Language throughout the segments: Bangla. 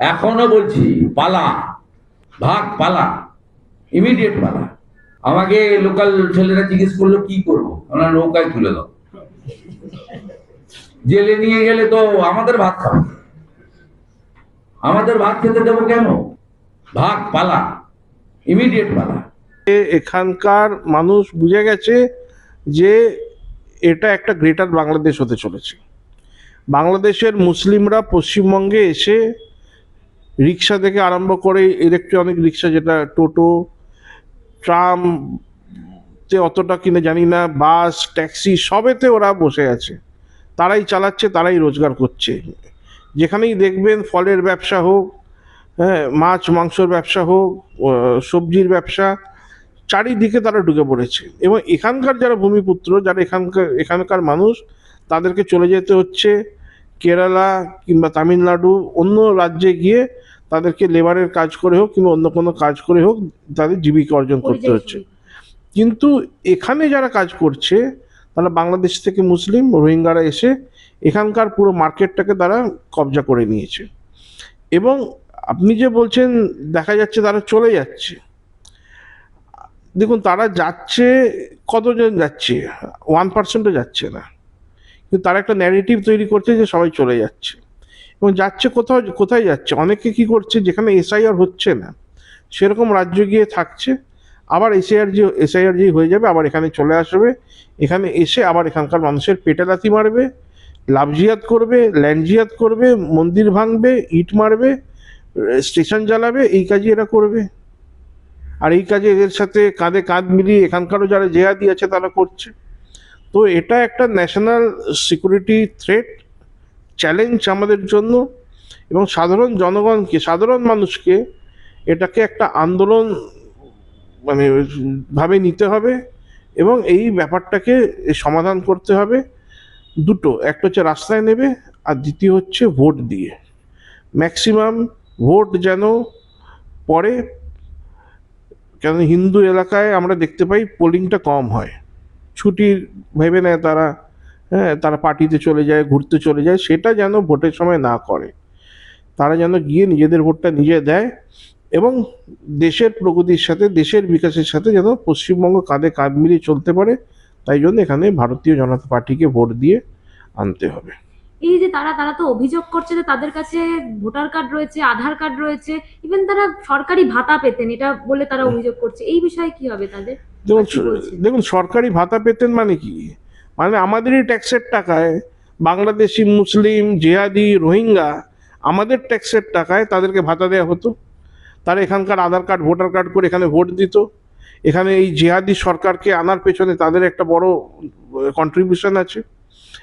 এখনও বলছি, পালা, ভাগ পালা ইমিডিয়েট পালা। আমাকে লোকাল ছেলেরা জিজ্ঞেস করল, কি করব? আমরা নৌকায় তুলে দাও। জেলে নিয়ে গেলে তো আমাদের ভাত খাবে। আমাদের ভাত খেতে দেবো কেন? ভাগ পালা ইমিডিয়েট পালা। এখানকার মানুষ বুঝে গেছে যে এটা একটা গ্রেটার বাংলাদেশ হতে চলেছে। বাংলাদেশের মুসলিমরা পশ্চিমবঙ্গে এসে রিক্সা থেকে আরম্ভ করে ইলেকট্রনিক রিক্সা যেটা, টোটো, ট্রাম তে অতটা কিনে জানি না, বাস, ট্যাক্সি সবেতে ওরা বসে আছে। তারাই চালাচ্ছে, তারাই রোজগার করছে। যেখানেই দেখবেন ফলের ব্যবসা হোক হ্যাঁ মাছ, মাংসর ব্যবসা হোক সবজির ব্যবসা, চারিদিকে তারা ঢুকে পড়েছে। এবং এখানকার যারা ভূমিপুত্র, যারা এখানকার এখানকার মানুষ, তাদেরকে চলে যেতে হচ্ছে। কেরালা কিংবা তামিলনাড়ু অন্য রাজ্যে গিয়ে তাদেরকে লেবারের কাজ করে হোক কিংবা অন্য কোনো কাজ করে হোক তাদের জীবিকা অর্জন করতে হচ্ছে। কিন্তু এখানে যারা কাজ করছে তারা বাংলাদেশ থেকে মুসলিম রোহিঙ্গারা এসে এখানকার পুরো মার্কেটটাকে তারা কবজা করে নিয়েছে। এবং আপনি যে বলছেন দেখা যাচ্ছে তারা চলে যাচ্ছে। দেখুন তারা যাচ্ছে কতজন যাচ্ছে? ওয়ান পার্সেন্টও যাচ্ছে না। কিন্তু তারা একটা ন্যারেটিভ তৈরি করছে যে সবাই চলে যাচ্ছে। এবং যাচ্ছে কোথাও কোথায় যাচ্ছে? অনেকে কি করছে? যেখানে এসআইআর হচ্ছে না। সেরকম রাজ্য গিয়ে থাকছে। আবার এসআইআর যে এসআইআর যে হয়ে যাবে, আবার এখানে চলে আসবে। এখানে এসে আবার এখানকার মানুষের পেটে লাথি মারবে লাভজিয়াত করবে ল্যান্ডজিয়াত করবে, মন্দির ভাঙবে, ইট মারবে স্টেশন জ্বালাবে, এই কাজই এরা করবে। আর এই কাজে এদের সাথে কাঁধে কাঁধ মিলিয়ে এখানকারও যারা জেহাদি আছে তারা করছে। তো এটা একটা ন্যাশনাল সিকিউরিটি থ্রেট চ্যালেঞ্জ আমাদের জন্য এবং সাধারণ জনগণকে, সাধারণ মানুষকে এটাকে একটা আন্দোলন মানে ভাবে নিতে হবে এবং এই ব্যাপারটাকে সমাধান করতে হবে। দুটো, একটা হচ্ছে রাস্তায় নেবে আর দ্বিতীয় হচ্ছে ভোট দিয়ে। ম্যাক্সিমাম ভোট যেন পরে কেন হিন্দু এলাকায় আমরা দেখতে পাই পোলিংটা কম হয়। ছুটির ভেবে নেয় তারা হ্যাঁ তারা পার্টিতে চলে যায়, ঘুরতে চলে যায়, সেটা যেন ভোটের সময় না করে। তারা যেন গিয়ে নিজেদের ভোটটা নিজে দেয় এবং দেশের প্রগতির সাথে, দেশের বিকাশের সাথে যেন পশ্চিমবঙ্গ কাঁধে কাঁধ মিলিয়ে চলতে পারে। তাই জন্য এখানে ভারতীয় জনতা পার্টিকে ভোট দিয়ে আনতে হবে। এই যে তারা তারা তো অভিযোগ করছে যে তাদের কাছে ভোটার কার্ড রয়েছে আধার কার্ড রয়েছে ইভেন তারা সরকারি ভাতা পেতেন এটা বলে তারা অভিযোগ করছে। এই বিষয়ে কি হবে তাদের? দেখুন সরকারি ভাতা পেতেন মানে কি? মানে আমাদেরই ট্যাক্সের টাকায় বাংলাদেশি মুসলিম জিহাদি রোহিঙ্গা আমাদের ট্যাক্সের টাকায় তাদেরকে ভাতা দেওয়া হতো। তারা এখানকার আধার কার্ড ভোটার কার্ড করে এখানে ভোট দিত। এখানে এই জিহাদি সরকারকে আনার পেছনে তাদের একটা বড় কন্ট্রিবিউশন আছে।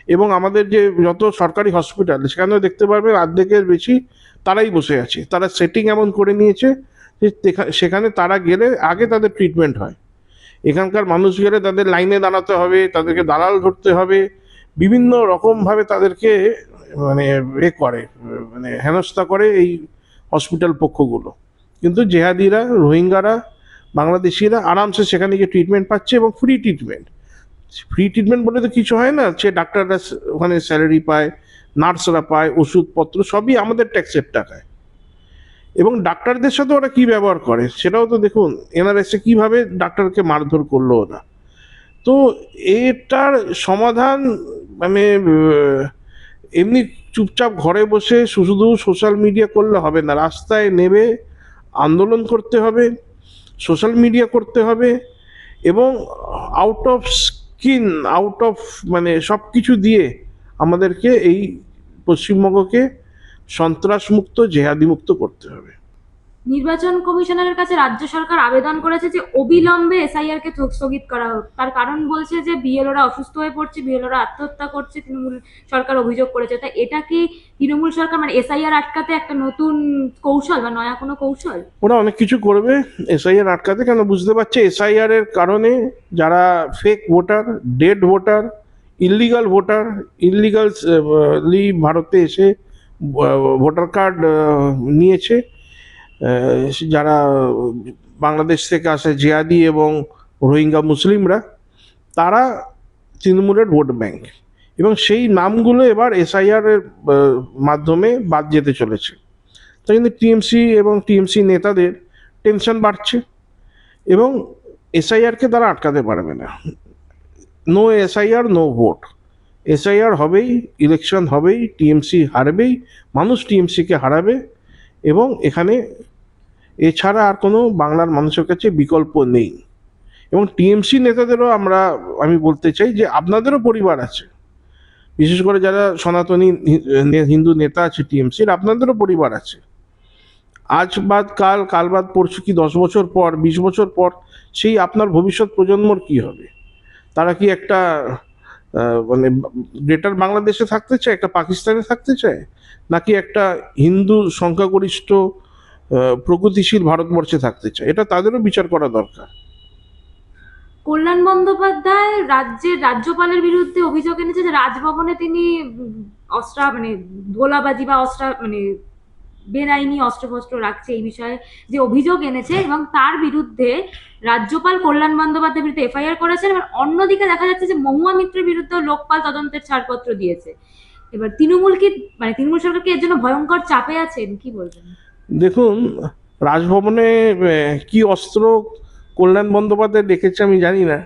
এবং আমাদের যে যত সরকারি হসপিটাল সেখানেও দেখতে পারবে অর্ধেকের বেশি তারাই বসে আছে। তারা সেটিং এমন করে নিয়েছে যে সেখানে তারা গেলে আগে তাদের ট্রিটমেন্ট হয়। এখানকার মানুষ গেলে তাদের লাইনে দাঁড়াতে হবে, তাদেরকে দালাল ধরতে হবে, বিভিন্ন রকমভাবে তাদেরকে মানে এ করে মানে হেনস্থা করে এই হসপিটাল পক্ষগুলো। কিন্তু জেহাদিরা, রোহিঙ্গারা, বাংলাদেশিরা আরামসে সেখানে গিয়ে ট্রিটমেন্ট পাচ্ছে এবং ফ্রি ট্রিটমেন্ট ফ্রি ট্রিটমেন্ট বলে তো কিছু হয় না, সে ডাক্তাররা ওখানে স্যালারি পায় নার্সরা পায়, ওষুধপত্র সবই আমাদের ট্যাক্সের টাকায়। এবং ডাক্তারদের সাথে ওরা কি ব্যবহার করে, সেটাও তো দেখুন এনআরএসে কীভাবে ডাক্তারকে মারধর করল ওরা। তো এটার সমাধান মানে এমনি চুপচাপ ঘরে বসে শুধু সোশ্যাল মিডিয়া করলে হবে না, রাস্তায় নেবে আন্দোলন করতে হবে সোশ্যাল মিডিয়া করতে হবে, এবং out of skin out of মানে সব কিছু দিয়ে আমাদেরকে এই পশ্চিমবঙ্গকে সন্ত্রাসমুক্ত জেহাদিমুক্ত করতে হবে। নির্বাচন কমিশনারের কাছে রাজ্য সরকার আবেদন করেছে যে অবিলম্বে এসআইআর কে স্থগিত করা হোক। তার কারণ বলছে যে বিএলওরা অসুস্থ হয়ে পড়ছে বিএলওরা আত্মহত্যা করছে, তৃণমূল সরকার অভিযোগ করেছে। তা এটা কি তৃণমূল সরকার মানে এসআইআর আটকাতে একটা নতুন কৌশল বা নয়া কোনো কৌশল? ওরা অনেক কিছু করবে। এসআইআর আটকাতে কেন বুঝতে পারছে? এসআইআর এর কারণে যারা fake voter dead voter illegal voter illegally ভারতে এসে ভোটার কার্ড নিয়েছে যারা বাংলাদেশ থেকে আসে জিয়াদি এবং রোহিঙ্গা মুসলিমরা, তারা তৃণমূলের ভোট ব্যাংক। এবং সেই নামগুলো এবার এসআইআর এর মাধ্যমে বাদ যেতে চলেছে। তাই জন্য টিএমসি এবং টিএমসি নেতাদের টেনশন বাড়ছে এবং এসআইআরকে তারা আটকাতে পারবে না। No SIR no vote SIR হবেই ইলেকশন হবেই টিএমসি হারবেই, মানুষ টিএমসিকে হারাবে এবং এখানে এছাড়া আর কোনো বাংলার মানুষের কাছে বিকল্প নেই। এবং টিএমসি নেতাদেরও আমরা, আমি বলতে চাই যে আপনাদেরও পরিবার আছে। বিশেষ করে যারা সনাতনী হিন্দু নেতা আছে টিএমসির, আপনাদেরও পরিবার আছে। আজ বাদ কাল কাল বাদ পরশু কি দশ বছর পর, বিশ বছর পর, সেই আপনার ভবিষ্যৎ প্রজন্মর কি হবে? তারা কি একটা মানে গ্রেটার বাংলাদেশে থাকতে চায়, একটা পাকিস্তানে থাকতে চায়? নাকি একটা হিন্দু সংখ্যাগরিষ্ঠ প্রগতিশীল ভারতবর্ষে থাকতে চায়। এটা তাদেরও বিচার করা দরকার। কল্যাণ বন্দ্যোপাধ্যায় রাজ্যের রাজ্যপালের বিরুদ্ধে অভিযোগ এনেছে যে রাজভবনে তিনি অস্ত্রা মানে গোলাবাজি বা অস্ত্রা মানে বেআইনি অস্ত্রশস্ত্র রাখছে এই বিষয়ে যে অভিযোগ এনেছে এবং তার বিরুদ্ধে রাজ্যপাল কল্যাণ বন্দ্যোপাধ্যায়ের বিরুদ্ধে এফআইআর করেছেন এবার অন্যদিকে দেখা যাচ্ছে যে মহুয়া মিত্রের বিরুদ্ধে লোকপাল তদন্তের ছাড়পত্র দিয়েছে। এবার তৃণমূল কি মানে তৃণমূল সরকার কি এর জন্য ভয়ঙ্কর চাপে আছেন, কি বলবেন? দেখুন, রাজভবনে কি অস্ত্র কল্যাণ বন্দ্যোপাধ্যায় দেখেছে আমি জানি না।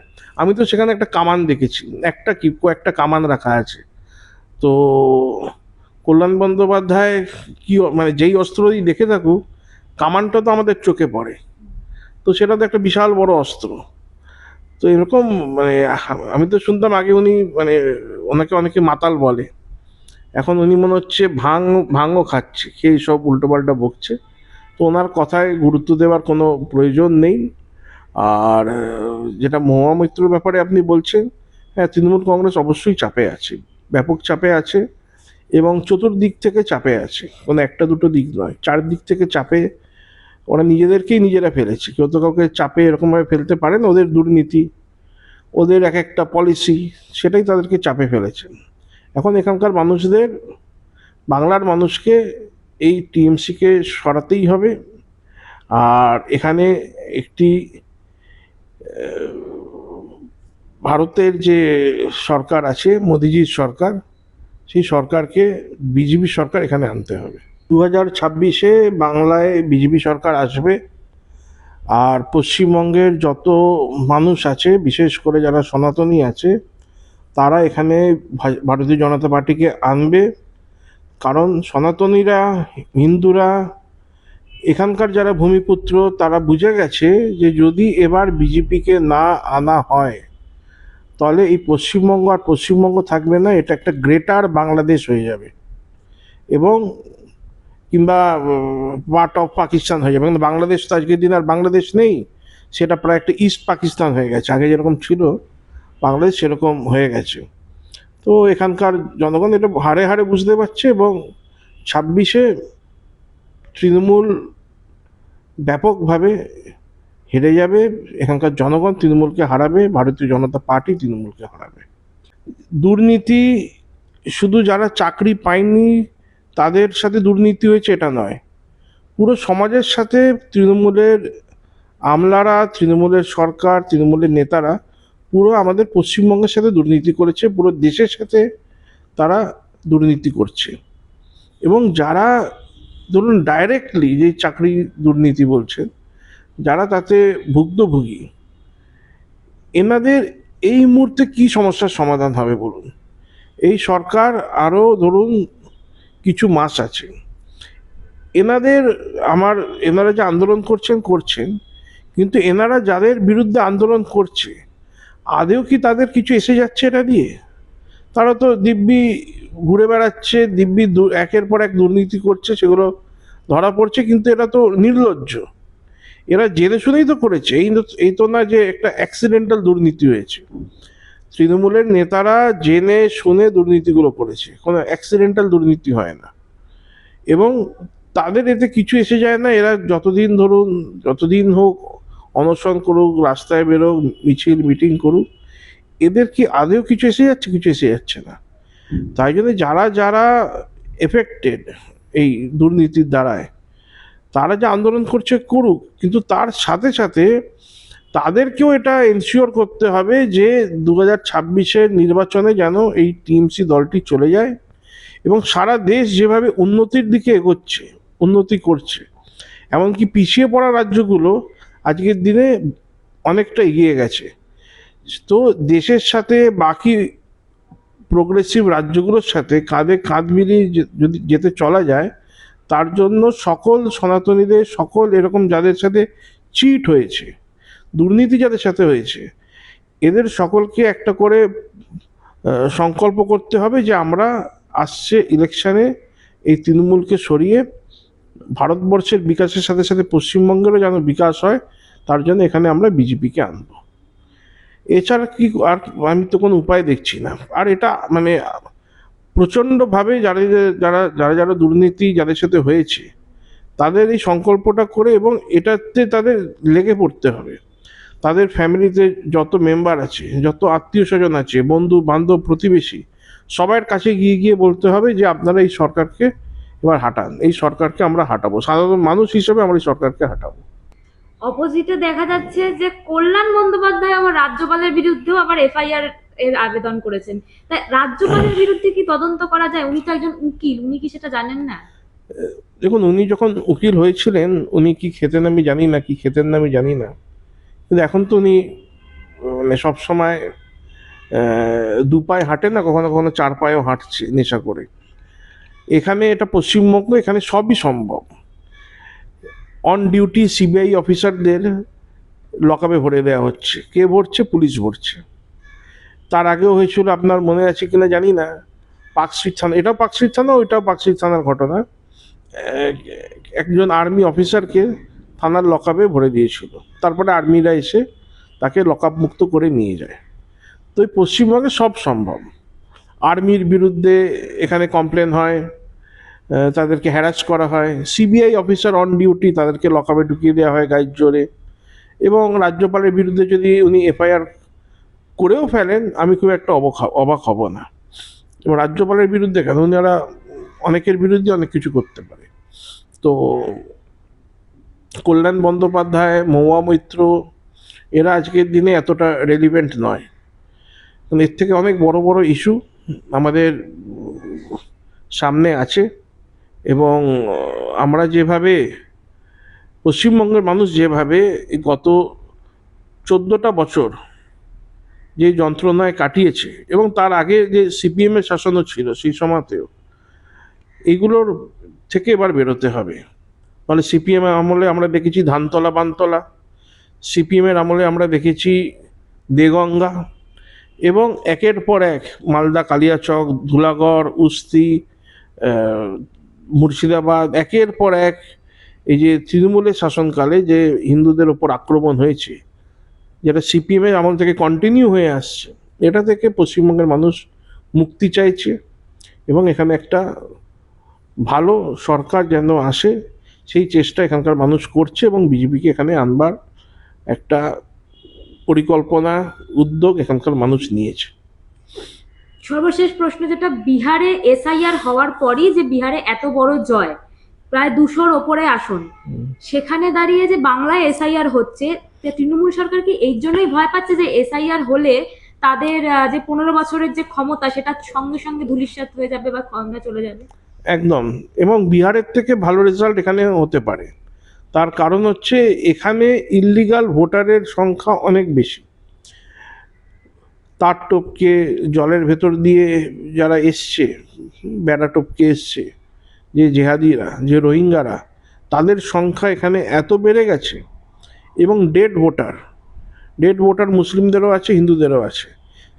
আমি তো সেখানে একটা কামান দেখেছি একটা কি, কয়েকটা কামান রাখা আছে। তো কল্যাণ বন্দ্যোপাধ্যায় কি মানে যেই অস্ত্রই দেখে থাকুক, কামানটা তো আমাদের চোখে পড়ে। তো সেটা তো একটা বিশাল বড় অস্ত্র। তো এরকম মানে আমি তো শুনতাম আগে উনি মানে ওনাকে অনেকে মাতাল বলে। এখন উনি মনে হচ্ছে ভাং ভাঙও খাচ্ছে খেয়ে সব উল্টোপাল্টা বকছে। তো ওনার কথায় গুরুত্ব দেওয়ার কোনো প্রয়োজন নেই। আর যেটা মহুয়া মৈত্রর ব্যাপারে আপনি বলছেন হ্যাঁ তৃণমূল কংগ্রেস অবশ্যই চাপে আছে, ব্যাপক চাপে আছে এবং চতুর্দিক থেকে চাপে আছে। কোনো একটা দুটো দিক নয়, চারদিক থেকে চাপে ওরা নিজেদেরকেই নিজেরা ফেলেছে। কেউ তো কাউকে চাপে এরকমভাবে ফেলতে পারে না ওদের দুর্নীতি, ওদের এক একটা পলিসি সেটাই তাদেরকে চাপে ফেলেছেন এখন এখানকার মানুষদের, বাংলার মানুষকে এই টিএমসিকে সরাতেই হবে। আর এখানে একটি ভারতের যে সরকার আছে, মোদিজির সরকার, সেই সরকারকে বিজেপি সরকার এখানে আনতে হবে। দু হাজার ছাব্বিশে বাংলায় বিজেপি সরকার আসবে। আর পশ্চিমবঙ্গের যত মানুষ আছে, বিশেষ করে যারা সনাতনী আছে তারা এখানে ভারতীয় জনতা পার্টিকে আনবে। কারণ সনাতনীরা, হিন্দুরা, এখানকার যারা ভূমিপুত্র, তারা বুঝে গেছে যে যদি এবার বিজেপিকে না আনা হয়, তাহলে এই পশ্চিমবঙ্গ আর পশ্চিমবঙ্গ থাকবে না, এটা একটা গ্রেটার বাংলাদেশ হয়ে যাবে। এবং কিংবা পার্ট অফ পাকিস্তান হয়ে যাবে। কিন্তু বাংলাদেশ তো আজকের দিন আর বাংলাদেশ নেই, সেটা প্রায় একটা ইস্ট পাকিস্তান হয়ে গেছে। আগে যেরকম ছিল বাংলাদেশ সেরকম হয়ে গেছে। তো এখানকার জনগণ এটা হারে হারে বুঝতে পারছে এবং ছাব্বিশে তৃণমূল ব্যাপকভাবে হেরে যাবে। এখানকার জনগণ তৃণমূলকে হারাবে, ভারতীয় জনতা পার্টি তৃণমূলকে হারাবে। দুর্নীতি শুধু যারা চাকরি পায়নি, তাদের সাথে দুর্নীতি হয়েছে এটা নয়। পুরো সমাজের সাথে তৃণমূলের আমলারা, তৃণমূলের সরকার, তৃণমূলের নেতারা পুরো আমাদের পশ্চিমবঙ্গের সাথে দুর্নীতি করেছে, পুরো দেশের সাথে তারা দুর্নীতি করছে। এবং যারা, ধরুন ডাইরেক্টলি যে চাকরি দুর্নীতি বলছেন, যারা তাতে ভুক্তভোগী, এনাদের এই মুহূর্তে কি সমস্যার সমাধান হবে বলুন? এই সরকার আরও ধরুন কিছু মাস আছে। এনাদের আমার, এনারা যে আন্দোলন করছেন করছেন, কিন্তু এনারা যাদের বিরুদ্ধে আন্দোলন করছে আদেও কি তাদের কিছু এসে যাচ্ছে এটা দিয়ে তারা তো দিব্যি ঘুরে বেড়াচ্ছে, দিব্যি একের পর এক দুর্নীতি করছে, সেগুলো ধরা পড়ছে, কিন্তু এটা তো নির্লজ্জ। এরা জেনে শুনেই তো করেছে। এই এই তো না যে একটা অ্যাক্সিডেন্টাল দুর্নীতি হয়েছে। তৃণমূলের নেতারা জেনে শুনে দুর্নীতিগুলো করেছে। কোনো অ্যাক্সিডেন্টাল দুর্নীতি হয় না। এবং তাদের এতে কিছু এসে যায় না। এরা যতদিন ধরুন, যতদিন হোক অনশন করুক, রাস্তায় বেরোক, মিছিল, মিটিং করুক, এদের কি আদেও কিছু এসে যাচ্ছে, কিছু এসে যাচ্ছে না। তাই জন্য যারা যারা এফেক্টেড এই দুর্নীতির দ্বারায়, তারা যে আন্দোলন করছে, করুক, কিন্তু তার সাথে সাথে তাদেরকেও এটা এনশিওর করতে হবে যে দু হাজার ছাব্বিশের নির্বাচনে যেন এই টিএমসি দলটি চলে যায় এবং সারা দেশ যেভাবে উন্নতির দিকে এগোচ্ছে, উন্নতি করছে। এমনকি পিছিয়ে পড়া রাজ্যগুলো আজকের দিনে অনেকটা এগিয়ে গেছে। তো দেশের সাথে বাকি প্রোগ্রেসিভ রাজ্যগুলোর সাথে কাঁধে কাঁধ মিলিয়ে যদি যেতে চলা যায়, তার জন্য সকল সনাতনীদের, সকল এরকম যাদের সাথে চিট হয়েছে, দুর্নীতি যাদের সাথে হয়েছে, এদের সকলকে একটা করে সংকল্প করতে হবে যে আমরা আসছে ইলেকশানে এই তৃণমূলকে সরিয়ে ভারতবর্ষের বিকাশের সাথে সাথে পশ্চিমবঙ্গেরও যেন বিকাশ হয়, তার জন্য এখানে আমরা বিজেপিকে আনব। এছাড়া কি আর আমি তো কোনো উপায় দেখছি না। আর এটা মানে প্রচণ্ডভাবে যারা যারা যারা যারা দুর্নীতি যাদের সাথে হয়েছে, তাদের এই সংকল্পটা করে এবং এটাতে তাদের লেগে পড়তে হবে। তাদের ফ্যামিলিতে যত মেম্বার আছে, যত আত্মীয় স্বজন আছে বন্ধু বান্ধব প্রতিবেশী, সবার কাছে গিয়ে গিয়ে বলতে হবে যে আপনারা এই সরকারকে এবার হাঁটান। এই সরকারকে আমরা হাঁটাবো। সাধারণ মানুষ হিসেবে আমরা এই সরকারকে হাঁটাবো। অপোজিটে দেখা যাচ্ছে যে কল্যাণ বন্দ্যোপাধ্যায় আবার রাজ্যপালের বিরুদ্ধেও আবার এফআইআর এর আবেদন করেছেন। তাই রাজ্যপালের বিরুদ্ধে কি তদন্ত করা যায়? উনি তো একজন উকিল। উনি কি সেটা জানেন না? দেখুন উনি যখন উকিল হয়েছিলেন উনি কি খেতেন আমি জানি না কি খেতেন না আমি জানি না। কিন্তু এখন তো উনি মানে সবসময় দু পায়ে হাঁটে না কখনো কখনো চার পায়েও হাঁটছে নেশা করে। এখানে এটা পশ্চিমবঙ্গ, এখানে সবই সম্ভব। অন ডিউটি সিবিআই অফিসারদের লকআপে ভরে দেওয়া হচ্ছে। কে ভরছে? পুলিশ ভরছে। তার আগেও হয়েছিল, আপনার মনে আছে কিনা জানি না। পাকস্ট্রিট থানা, এটাও পাকস্ট্রিট থানা, ওইটাও পাকস্ট্রিট থানার ঘটনা। একজন আর্মি অফিসারকে থানার লকআপে ভরে দিয়েছিল। তারপরে আর্মিরা এসে তাকে লকআপ মুক্ত করে নিয়ে যায়। তো এই পশ্চিমবঙ্গে সব সম্ভব। আর্মির বিরুদ্ধে এখানে কমপ্লেন হয়। তাদেরকে হ্যারাস করা হয়। সিবিআই অফিসার অন ডিউটি তাদেরকে লকআপে ঢুকিয়ে দেওয়া হয় গাইড জোরে এবং রাজ্যপালের বিরুদ্ধে যদি উনি এফআইআর করেও ফেলেন, আমি খুব একটা অবাক হব না। এবং রাজ্যপালের বিরুদ্ধে কেন? ওনারা অনেকের বিরুদ্ধে অনেক কিছু করতে পারে। তো কল্যাণ বন্দ্যোপাধ্যায়, মহুয়া মৈত্র, এরা আজকের দিনে এতটা রেলিভেন্ট নয়। এর থেকে অনেক বড় বড় ইস্যু আমাদের সামনে আছে। এবং আমরা যেভাবে, পশ্চিমবঙ্গের মানুষ যেভাবে গত চোদ্দোটা বছর যে যন্ত্রণায় কাটিয়েছে এবং তার আগে যে সিপিএমের শাসনও ছিল সেই সময়তেও এইগুলোর থেকে এবার বেরোতে হবে। মানে সিপিএম আমলে আমরা দেখেছি ধানতলা, বানতলা সিপিএমের আমলে আমরা দেখেছি দেগঙ্গা এবং একের পর এক মালদা, কালিয়াচক, ধুলাগড়, উস্তি মুর্শিদাবাদ, একের পর এক এই যে তৃণমূলের শাসনকালে যে হিন্দুদের ওপর আক্রমণ হয়েছে, যেটা সিপিএমের আমল থেকে কন্টিনিউ হয়ে আসছে, এটা থেকে পশ্চিমবঙ্গের মানুষ মুক্তি চাইছে এবং এখানে একটা ভালো সরকার যেন আসে, সেই চেষ্টা এখানকার মানুষ করছে এবং বিজেপিকে এখানে আনবার একটা পরিকল্পনা, উদ্যোগ এখানকার মানুষ নিয়েছে। সর্বশেষ প্রশ্ন যেটা বিহারে এসআইআর হওয়ার পরই যে বিহারে এত বড় জয় প্রায় দুশোর ওপরে আসন সেখানে দাঁড়িয়ে যে বাংলায় এসআইআর হচ্ছে তৃণমূল সরকার কি এই জন্যই ভয় পাচ্ছে যে এসআইআর হলে তাদের যে পনেরো বছরের যে ক্ষমতা সেটা সঙ্গে সঙ্গে ধূলিসাৎ হয়ে যাবে বা ক্ষমতা চলে যাবে? একদম। এবং বিহারের থেকে ভালো রেজাল্ট এখানে হতে পারে। তার কারণ হচ্ছে এখানে ইল্লিগাল ভোটারের সংখ্যা অনেক বেশি। তার টপকে জলের ভেতর দিয়ে যারা এসছে, বেড়া টপকে এসছে, যে জেহাদিরা, যে রোহিঙ্গারা, তাদের সংখ্যা এখানে এত বেড়ে গেছে। এবং ডেড ভোটার ডেড ভোটার মুসলিমদেরও আছে, হিন্দুদেরও আছে।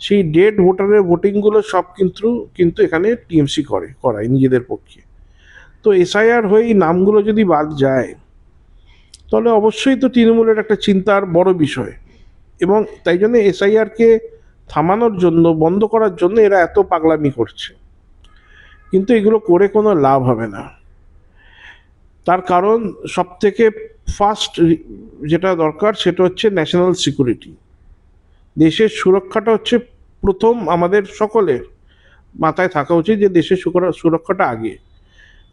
সেই ডেড ভোটারের ভোটিংগুলো সব কিন্তু কিন্তু এখানে টিএমসি করে, করায় নিজেদের পক্ষে। তো এসআইআর হয়ে নামগুলো যদি বাদ যায়, তাহলে অবশ্যই তো তৃণমূলের একটা চিন্তার বড় বিষয়। এবং তাই জন্য এসআইআরকে থামানোর জন্য, বন্ধ করার জন্য এরা এত পাগলামি করছে। কিন্তু এগুলো করে কোনো লাভ হবে না। তার কারণ সবথেকে ফার্স্ট যেটা দরকার সেটা হচ্ছে ন্যাশনাল সিকিউরিটি দেশের সুরক্ষাটা হচ্ছে প্রথম আমাদের সকলের মাথায় থাকা উচিত যে দেশের সুরক্ষাটা আগে।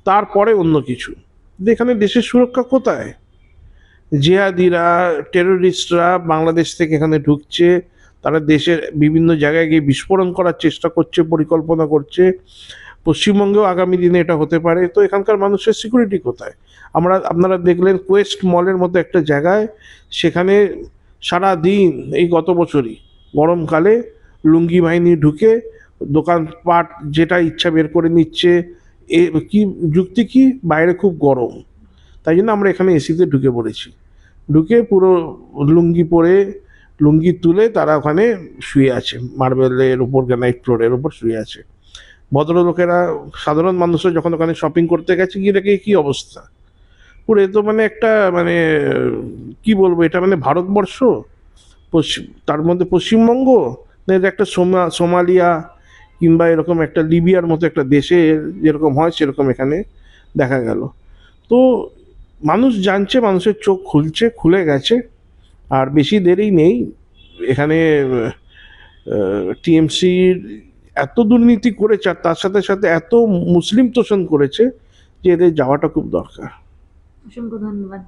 তারপরে অন্য কিছু। এখানে দেশের সুরক্ষা কোথায়? জেহাদিরা টেররিস্টরা বাংলাদেশ থেকে এখানে ঢুকছে। তারা দেশের বিভিন্ন জায়গায় গিয়ে বিস্ফোরণ করার চেষ্টা করছে, পরিকল্পনা করছে। পশ্চিমবঙ্গেও আগামী দিনে এটা হতে পারে। তো এখানকার মানুষের সিকিউরিটি কোথায়? আমরা, আপনারা দেখলেন কোয়েস্ট মলের মতো একটা জায়গায়, সেখানে সারা দিন এই গত বছরই, গরমকালে লুঙ্গি বাহিনী ঢুকে দোকানপাট যেটা ইচ্ছা বের করে নিচ্ছে। এ কি, যুক্তি কি? বাইরে খুব গরম। তাই জন্য আমরা এখানে এসিতে ঢুকে পড়েছি। ঢুকে পুরো লুঙ্গি পরে লুঙ্গি তুলে তারা ওখানে শুয়ে আছে। মার্বেলের উপর গ্রানাইট ফ্লোরের উপর শুয়ে আছে। ভদ্রলোকেরা, সাধারণ মানুষরা যখন ওখানে শপিং করতে গেছে, গিয়ে দেখে কি অবস্থা? পুরো তো মানে একটা মানে কি বলব, এটা মানে ভারতবর্ষ? পশ্চিম তার মধ্যে পশ্চিমবঙ্গ? না এটা একটা সোমা, সোমালিয়া, কিংবা এরকম একটা লিবিয়ার মতো একটা দেশে যেরকম হয়, সেরকম এখানে দেখা গেল। তো মানুষ জানছে, মানুষের চোখ খুলছে, খুলে গেছে। আর বেশি দেরি নেই। এখানে টিএমসির এত দুর্নীতি করেছে আর তার সাথে সাথে এত মুসলিম তোষণ করেছে যে এদের যাওয়াটা খুব দরকার। অসংখ্য ধন্যবাদ